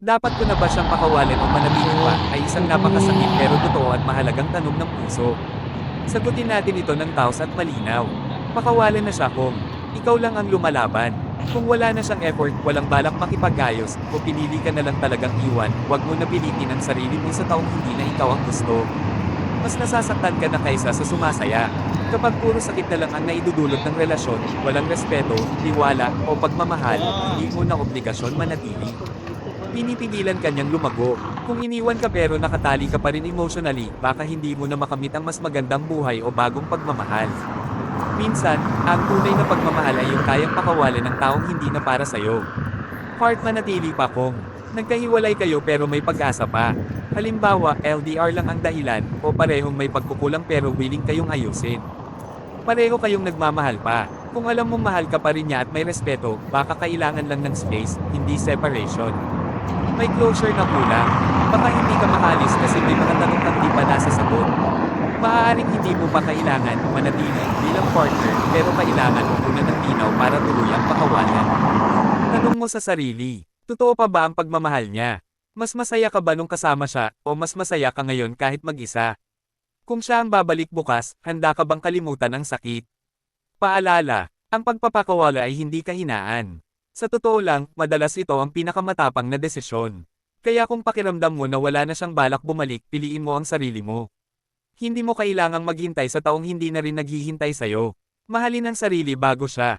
Dapat ko na ba siyang pakawalan o manatili pa ay isang napakasakit pero totoo at mahalagang tanong ng puso. Sagutin natin ito ng taos at malinaw. Pakawalan na siya kung ikaw lang ang lumalaban. Kung wala na siyang effort, walang balak makipag-ayos, o pinili ka na lang talagang iwan, huwag mo napilitin ang sarili mo sa taong hindi na ikaw ang gusto. Mas nasasaktan ka na kaysa sa sumasaya. Kapag puro sakit na lang ang naidudulot ng relasyon, walang respeto, tiwala, o pagmamahal, hindi mo na obligasyon manatili. Pinipigilan ka niyang lumago. Kung iniwan ka pero nakatali ka pa rin emotionally, baka hindi mo na makamit ang mas magandang buhay o bagong pagmamahal. Minsan, ang tunay na pagmamahal ay yung kayang pakawalan ng taong hindi na para sa'yo. Part manatili pa kung nagkahiwalay kayo pero may pag-asa pa. Halimbawa, LDR lang ang dahilan, o parehong may pagkukulang pero willing kayong ayusin. Pareho kayong nagmamahal pa. Kung alam mong mahal ka pa rin niya at may respeto, baka kailangan lang ng space, hindi separation. May closure na kulang. Baka hindi ka makalis kasi may mga tanong kang di pa nasasagot. Maaaring hindi mo pa kailangan manatili bilang partner pero kailangan mo muna ng linaw para tuluyang pakawalan. Tanong mo sa sarili, totoo pa ba ang pagmamahal niya? Mas masaya ka ba nung kasama siya o mas masaya ka ngayon kahit mag-isa? Kung siya ang babalik bukas, handa ka bang kalimutan ang sakit? Paalala, ang pagpapakawala ay hindi kahinaan. Sa totoo lang, madalas ito ang pinakamatapang na desisyon. Kaya kung pakiramdam mo na wala na siyang balak bumalik, piliin mo ang sarili mo. Hindi mo kailangang maghintay sa taong hindi na rin naghihintay sa'yo. Mahalin ang sarili bago siya.